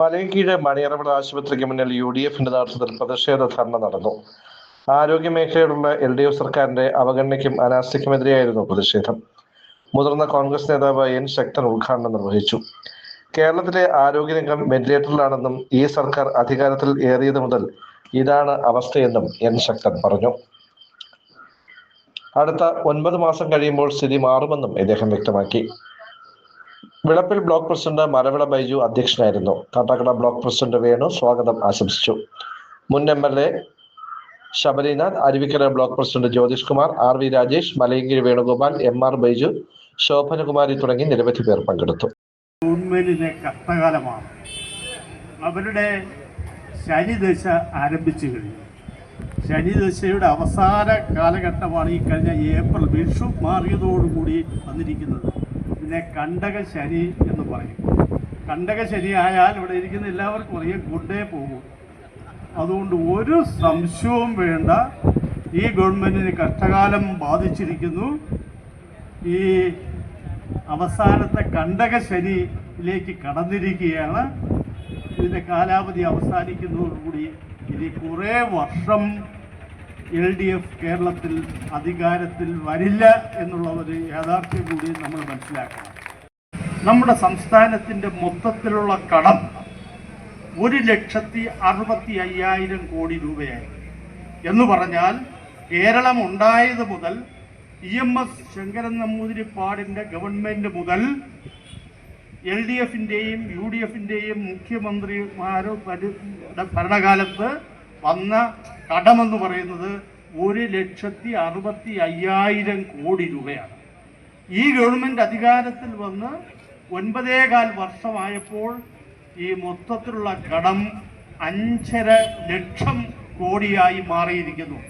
മലയക്കീഴ് മണിയറവിട ആശുപത്രിക്ക് മുന്നിൽ U D എഫിന്റെ നേതൃത്വത്തിൽ പ്രതിഷേധ ധർണ നടന്നു. ആരോഗ്യ മേഖലയിലുള്ള എൽ ഡി എഫ് സർക്കാരിന്റെ അവഗണനയ്ക്കും അനാസ്ഥയ്ക്കുമെതിരെയായിരുന്നു പ്രതിഷേധം. മുതിർന്ന കോൺഗ്രസ് നേതാവ് എൻ ശക്തൻ ഉദ്ഘാടനം നിർവഹിച്ചു. കേരളത്തിലെ ആരോഗ്യരംഗം വെന്റിലേറ്ററിലാണെന്നും ഈ സർക്കാർ അധികാരത്തിൽ ഏറിയത് മുതൽ ഇതാണ് അവസ്ഥയെന്നും എൻ ശക്തൻ പറഞ്ഞു. അടുത്ത ഒൻപത് മാസം കഴിയുമ്പോൾ സ്ഥിതി മാറുമെന്നും ഇദ്ദേഹം വ്യക്തമാക്കി. വിളപ്പിൽ ബ്ലോക്ക് പ്രസിഡന്റ് മരവിള ബൈജു അധ്യക്ഷനായിരുന്നു. കാട്ടാക്കട ബ്ലോക്ക് പ്രസിഡന്റ് വേണു സ്വാഗതം ആശംസിച്ചു. മുൻ M L A Sabarinath Aruvikkara block president Jyothish Kumar R V Rajesh Malayankiri Venugopal M R Baiju Sobhanakumari തുടങ്ങി നിരവധി പേർ പങ്കെടുത്തു. കഷ്ടകാലമാണ്. അവരുടെ ശനിദശ ആരംഭിച്ചു കഴിഞ്ഞു. ശനിദശയുടെ അവസാന കാലഘട്ടമാണ് ഈ കഴിഞ്ഞ ഏപ്രിൽ വിഷു മാറിയതോടുകൂടി വന്നിരിക്കുന്നത്. ഇതിനെ കണ്ടക ശനി എന്ന് പറയും. കണ്ടക ശനി ആയാൽ ഇവിടെ ഇരിക്കുന്ന എല്ലാവർക്കും അറിയാം ഗുഡേ പോകും. അതുകൊണ്ട് ഒരു സംശയവും വേണ്ട. ഈ ഗവൺമെന്റിന് കഷ്ടകാലം ബാധിച്ചിരിക്കുന്നു. ഈ അവസാനത്തെ കണ്ടക ശനിയിലേക്ക് കടന്നിരിക്കുകയാണ്. ഇതിന്റെ കാലാവധി അവസാനിക്കുന്നതോടുകൂടി ഇനി കുറേ വർഷം എൽ ഡി എഫ് കേരളത്തിൽ അധികാരത്തിൽ വരില്ല എന്നുള്ള ഒരു യാഥാർത്ഥ്യം കൂടി നമ്മൾ മനസ്സിലാക്കണം. നമ്മുടെ സംസ്ഥാനത്തിന്റെ മൊത്തത്തിലുള്ള കടം ഒരു ലക്ഷത്തി അറുപത്തി അയ്യായിരം കോടി രൂപയായി. എന്ന് പറഞ്ഞാൽ കേരളം ഉണ്ടായത് മുതൽ ഇ എം എസ് ശങ്കരൻ നമ്പൂതിരിപ്പാടിന്റെ ഗവൺമെന്റ് മുതൽ എൽ ഡി എഫിന്റെയും യു ഡി എഫിന്റെയും മുഖ്യമന്ത്രിമാരും ഭരണകാലത്ത് വന്ന കടമെന്ന് പറയുന്നത് ഒരു ലക്ഷത്തി അറുപത്തി അയ്യായിരം കോടി രൂപയാണ്. ഈ ഗവൺമെന്റ് അധികാരത്തിൽ വന്ന് ഒൻപതേകാൽ വർഷമായപ്പോൾ ഈ മൊത്തത്തിലുള്ള കടം അഞ്ചര ലക്ഷം കോടിയായി മാറിയിരിക്കുന്നു.